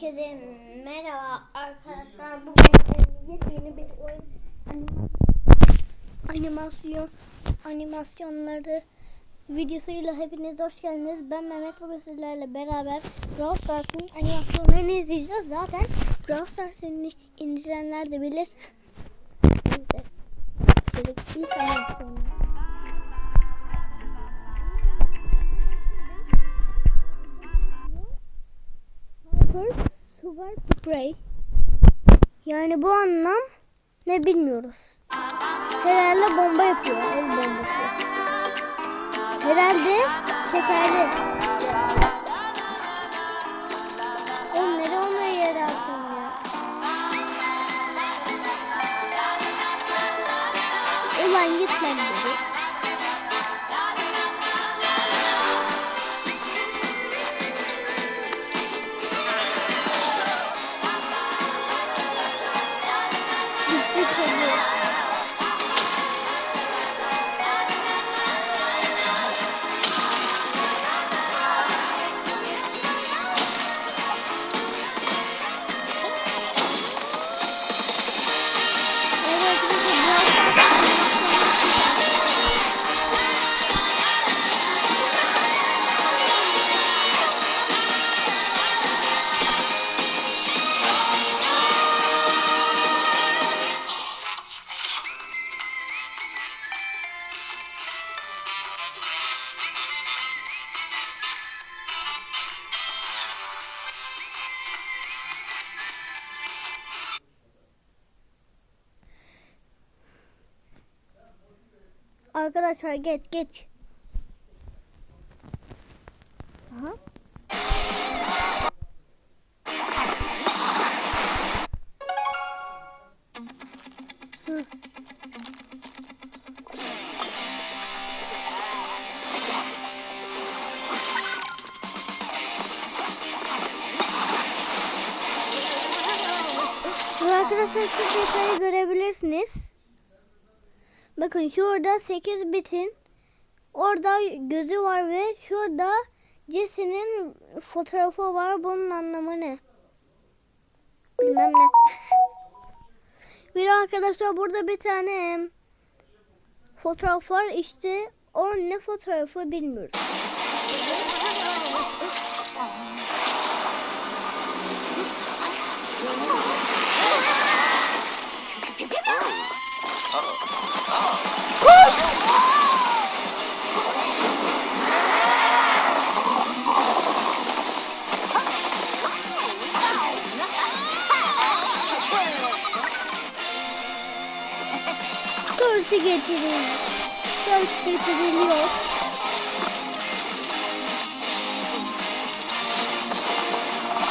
Herkese merhaba arkadaşlar. Bugün yepyeni bir oyun anima- animasyon animasyonları videosuyla hepiniz hoş geldiniz. Ben Mehmet bugün sizlerle beraber Brawl Stars'ın animasyonlarını izleyeceğiz. Zaten Brawl Stars'ın indirenler de bilir. Neyse. Şöyle ilk animasyonlar. Hyper Super Spray. Yani bu anlam ne bilmiyoruz. Herhalde bomba yapıyor. El bombası. Herhalde şekerli. Onları yere atıyorsun ya? Ulan git lan Arkadaşlar geç geç. Aha. Arkadaşlar şu detayı görebilirsiniz. Bakın şurada 8 bitin orada gözü var ve şurada Jesse'nin fotoğrafı var. Bunun anlamı ne? Bilmem ne. de arkadaşlar burada bir tane fotoğraf var. İşte o ne fotoğrafı bilmiyoruz. Kılıcı getirin. Kılıç getiriliyor.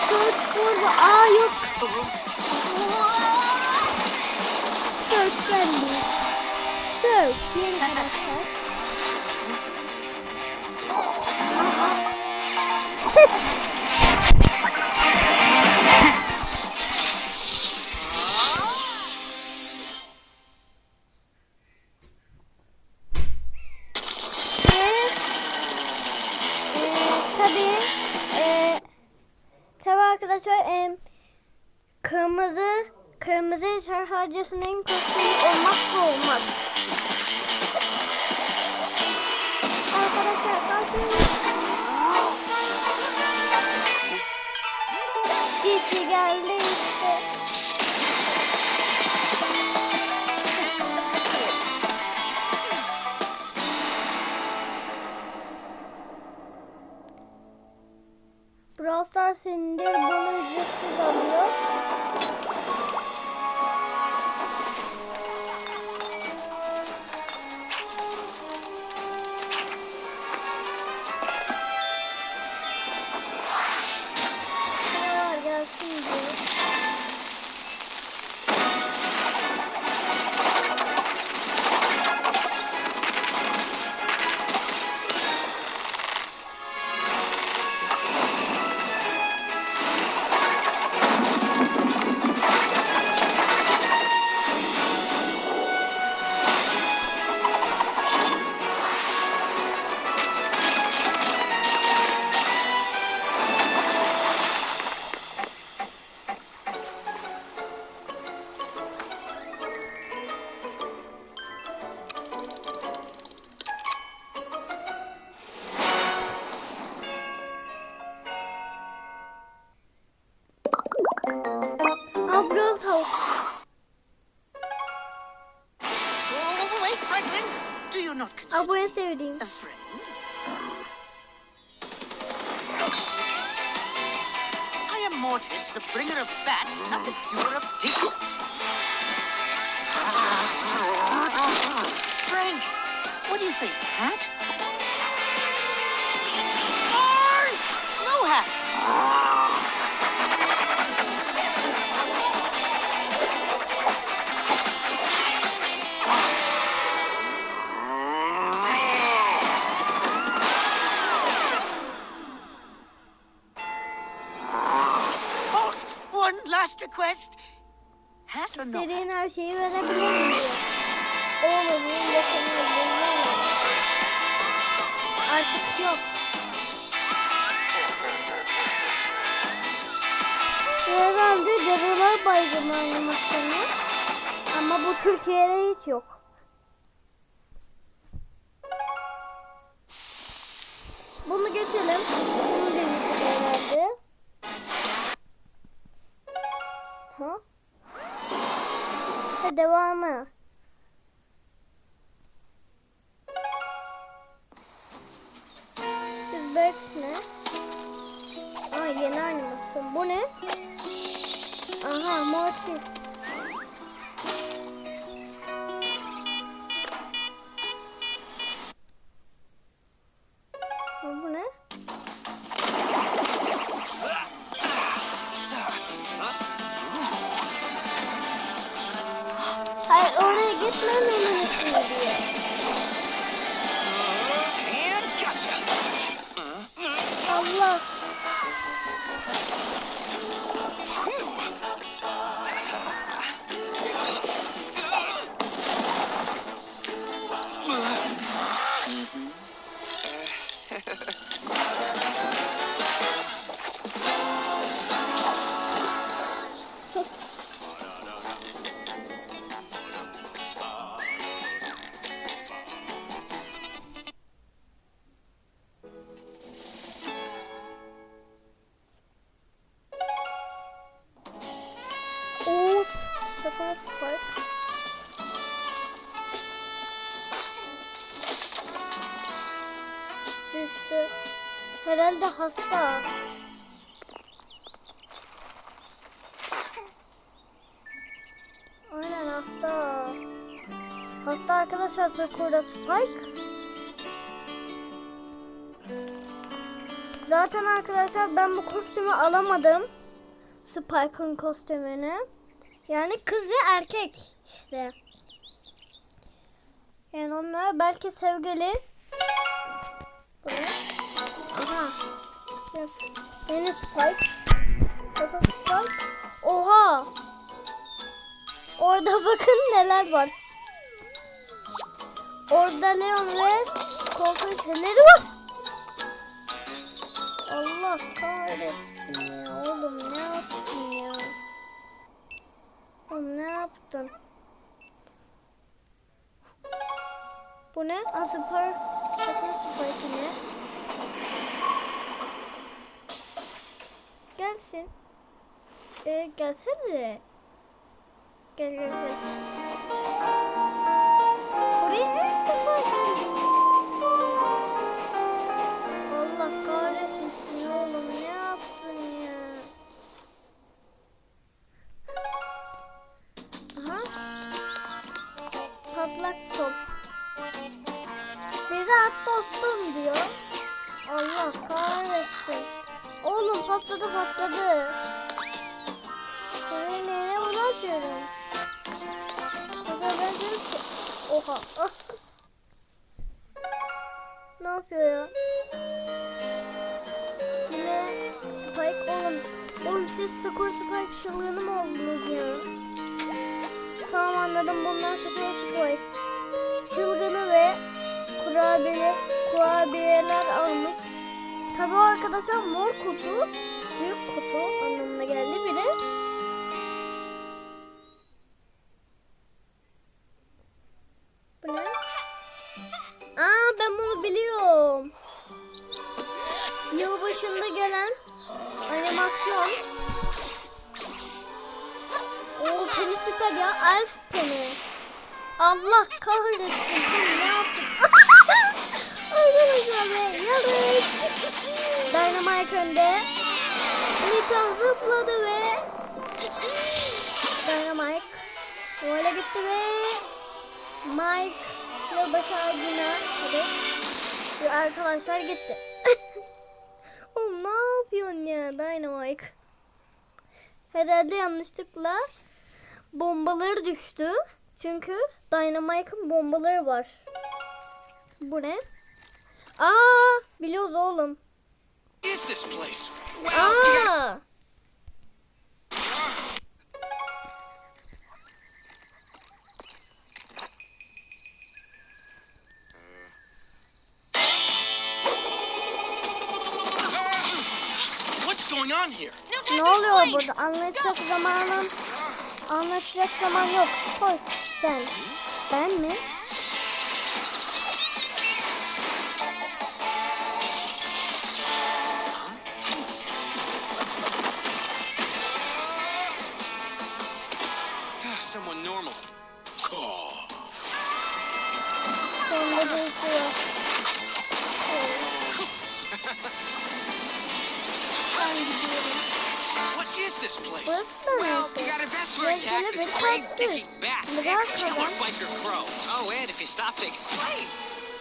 Kılıç burada. Aa yok. Kılıç geldi. Kılıç yeni karakter. Ve İndir bunu ücretsiz alıyor. I am Mortis, the bringer of bats, not the doer of dishes. Frank, what do you think, hat? Or no hat? İstediğin her şeyi verebilir miyim? Oğlum yine sana Artık yok. Herhalde Cadılar Bayramı animasyonu. Ama bu Türkiye'de hiç yok. Bunu geçelim. Devamı. Mommy. Sıfır sıfır. Düştü. Herhalde hasta. Aynen hasta. Hasta arkadaşlar Sakura Spike. Zaten arkadaşlar ben bu kostümü alamadım. Spike'ın kostümünü. Yani kız ve erkek işte. Yani onlar belki sevgili. Aha. Yeni Spike. Oha. Orada bakın neler var. Orada Leon ve korkunç şeyleri var. Allah kahretsin ya. Oğlum ne? Oğlum ne yaptın? Bu ne? Spor. Bakın spor ne? Gelsin. Ee, gelsene. Gel gel gel. Patladı patladı. Burada ben diyorum ki... Oha. Ne yapıyor ya? Yine Spike oğlum. Oğlum siz Sakura Spike çılgını mı oldunuz ya? Tamam anladım bundan Sakura Spike. Çılgını ve kurabiye, kurabiyeler almış. Tabi arkadaşlar mor kutu, büyük kutu anlamına geldi bir de. Bu ne? Aa ben bunu biliyorum. Yılbaşında gelen animasyon. O Alf Penis. Allah kahretsin. Ben ne yaptım? Arkadaşlar be yarış. Dynamite önde. Newton zıpladı ve Dynamite böyle gitti ve Mike ve başardığına. Ve arkadaşlar gitti. Oğlum ne yapıyorsun ya Dynamite? Herhalde yanlışlıkla bombaları düştü. Çünkü Dynamite'ın bombaları var. Bu ne? Aa, biliyoruz oğlum. is this place? Aa! What's going on here? No time Ne oluyor burada? Anlatacak zamanım anlatacak zaman yok. Koy sen. Ben mi? What is this place? Well, you got Gözleri cactus, bir brave kalktı. dicky bats, and killer biker crow. Oh, and if you stop to explain,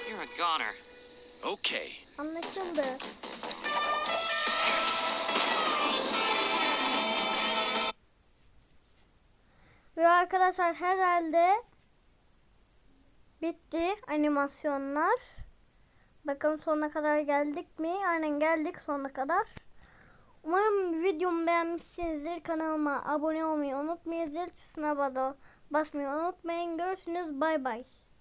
you're a goner. Okay. Anlaşıldı. Ve arkadaşlar herhalde bitti animasyonlar. Bakın sonuna kadar geldik mi? Aynen geldik sonuna kadar. Umarım videomu beğenmişsinizdir. Kanalıma abone olmayı unutmayın. Zil tuşuna basmayı unutmayın. Görüşürüz. Bay bay.